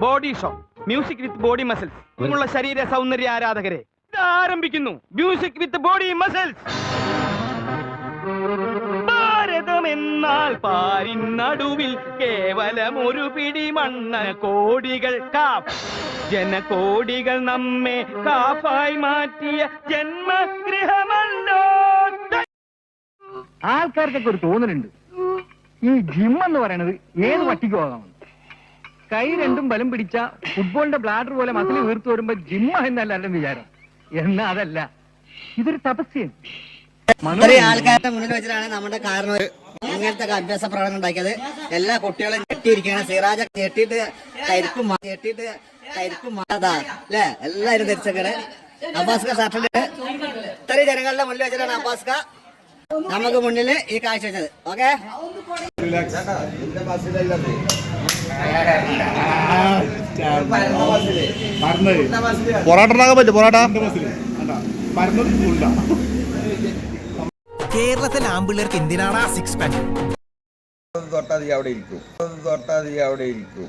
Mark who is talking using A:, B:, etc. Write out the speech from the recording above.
A: Body show music with body muscles നിങ്ങളുടെ ശരീര സൗന്ദര്യ ആരാധകരെ. ഇത് ആരംഭിക്കുന്നു. മ്യൂസിക് വിത്ത് ബോഡി മസിൽസ് ഭാരതമെന്നാൽ പാരിൻ നടുവിൽ കേവലം ഒരു പിടി മണ്ണ കോടികൾ കാഫ്. ജനകോടികൾ നമ്മെ കാഫായി മാറ്റിയ ജന്മഗൃഹമല്ലോ.
B: ആൾക്കാർക്കൊക്കെ ഒരു തോന്നലുണ്ട്. ഈ ജിം എന്ന് പറയുന്നത് ഏത് പട്ടിക്ക് പോകാമെന്ന് കൈ രണ്ടും ബലം പിടിച്ച ഫുട്ബോളിന്റെ ബ്ലാഡർ പോലെ മസിൽ വീർത്തു വരുമ്പോ ജിമ്മ എന്നല്ല എന്റെ വിചാരം. എന്നാ അതല്ല. ഇതൊരു തപസ്യം
C: ആൾക്കാരുടെ മുന്നിൽ വെച്ചിട്ടാണ് നമ്മുടെ കാരണം ഇങ്ങനത്തെ അഭ്യാസ പ്രകടനം ഉണ്ടാക്കിയത്. എല്ലാ കുട്ടികളും ഞെട്ടിയിരിക്കുകയാണ്. സിറാജ ഞെട്ടിയിട്ട് കരിപ്പും മാ- ഞെട്ടിയിട്ട് കരിപ്പും മാതാ അല്ലെ? എല്ലാവരും ധരിച്ചേക്കാണ്. അബ്ബാസ്ക സാറ്റർഡേ ഇത്രയും ജനങ്ങളുടെ മുന്നിൽ വെച്ചിട്ടാണ് അബ്ബാസ്ക നമുക്ക് മുന്നിൽ ഈ കാഴ്ച വെച്ചത്. ഓക്കെ
D: പൊറോട്ട ഉണ്ടാക്കാൻ പറ്റും പൊറോട്ട
E: കേരളത്തിലെ ആമ്പിള്ളേർക്ക് എന്തിനാണ് സിക്സ് പാക്ക്
F: തൊട്ടാതി അവിടെ ഇരിക്കും. തൊട്ടാതി അവിടെ ഇരിക്കും.